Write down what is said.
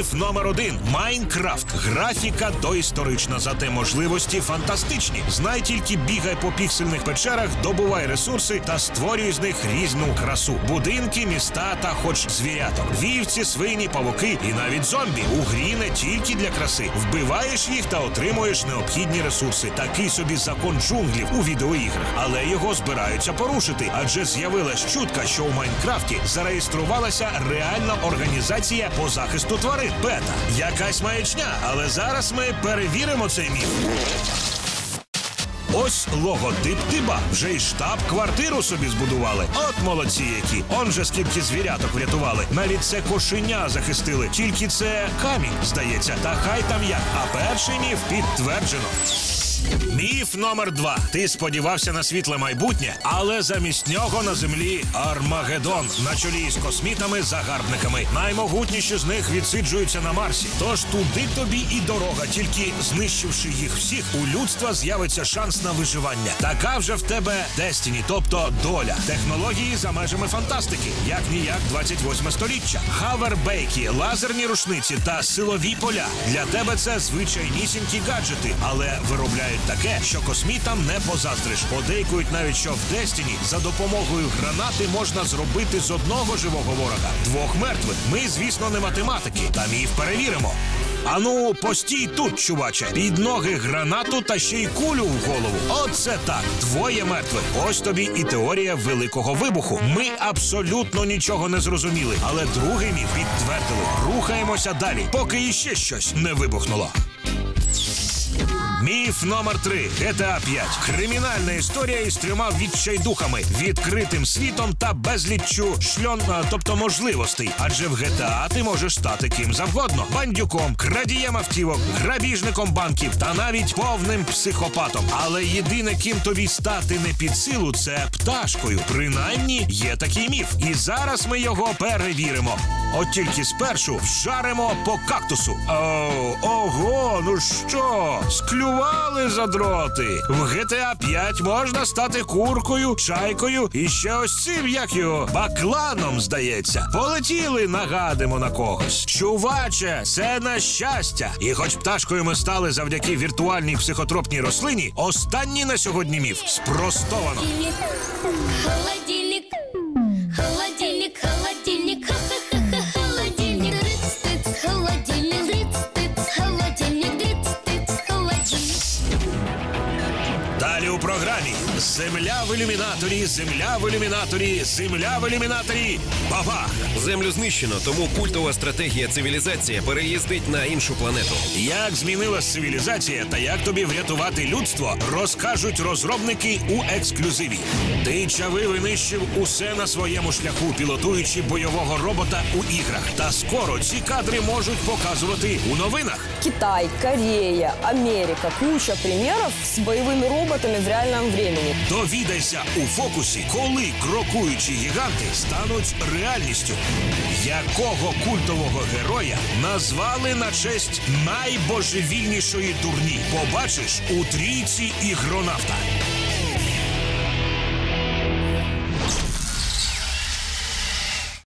Міф номер один Майнкрафт. Графіка доісторична, зате можливості фантастичні. Знай тільки бігай по піксельних печерах, добувай ресурси та створюй з них різну красу. Будинки, міста та хоч звіряток. Вівці, свині, павуки і навіть зомбі. У грі не тільки для краси. Вбиваєш їх та отримуєш необхідні ресурси. Такий собі закон джунглів у відеоіграх. Але його збираються порушити, адже з'явилась чутка, що у Майнкрафті зареєструвалася реальна організація по захисту тварин. Бета. Якась маячня, але зараз ми перевіримо цей міф. Ось логотип тиба. Вже й штаб-квартиру собі збудували. От молодці які. Он же скільки звіряток врятували. Навіть це кошеня захистили. Тільки це камінь, здається. Та хай там як. А перший міф підтверджено. Міф номер два. Ти сподівався на світле майбутнє, але замість нього на землі Армагеддон на чолі з космітами-загарбниками. Наймогутніші з них відсиджуються на Марсі. Тож туди тобі і дорога. Тільки знищивши їх всіх, у людства з'явиться шанс на виживання. Така вже в тебе Дестіні, тобто доля. Технології за межами фантастики, як ніяк 28 століття. Хавербейки, лазерні рушниці та силові поля. Для тебе це звичайнісінькі гаджети, але виробляють таке, що космітам не позаздриш. Подейкують навіть, що в Дестіні за допомогою гранати можна зробити з одного живого ворога двох мертвих. Ми, звісно, не математики, та міф перевіримо. Ану, постій тут, чуваче. Під ноги гранату та ще й кулю в голову. Оце так. Двоє мертвих. Ось тобі і теорія великого вибуху. Ми абсолютно нічого не зрозуміли, але другий міф підтвердили. Рухаємося далі, поки іще щось не вибухнуло. Міф номер 3 GTA 5. Кримінальна історія із трьома відчайдухами, відкритим світом та безліччю шльон, тобто можливостей. Адже в GTA ти можеш стати ким завгодно: бандюком, крадієм автівок, грабіжником банків та навіть повним психопатом. Але єдине, ким тобі стати не під силу, це пташкою. Принаймні є такий міф. І зараз ми його перевіримо. От тільки спершу вжаримо по кактусу. О, ого, ну що? Склювали задроти. В GTA 5 можна стати куркою, чайкою і ще ось цим, як його, бакланом, здається. Полетіли, нагадимо на когось. Чуваче, це на щастя. І хоч пташкою ми стали завдяки віртуальній психотропній рослині, останній на сьогодні міф спростовано. Земля в ілюмінаторі, земля в ілюмінаторі, земля в ілюмінаторі. Бабах! Землю знищено, тому культова стратегія цивілізація переїздить на іншу планету. Як змінилась цивілізація та як тобі врятувати людство, розкажуть розробники у ексклюзиві. Ти чави винищив усе на своєму шляху, пілотуючи бойового робота у іграх. Та скоро ці кадри можуть показувати у новинах. Китай, Корея, Америка. Куча примеров с боевыми роботами в реальном времени. Довідайся у фокусі, коли крокуючі гіганти стануть реальністю. Якого культового героя назвали на честь найбожевільнішої дурні? Побачиш у трійці ігронавта.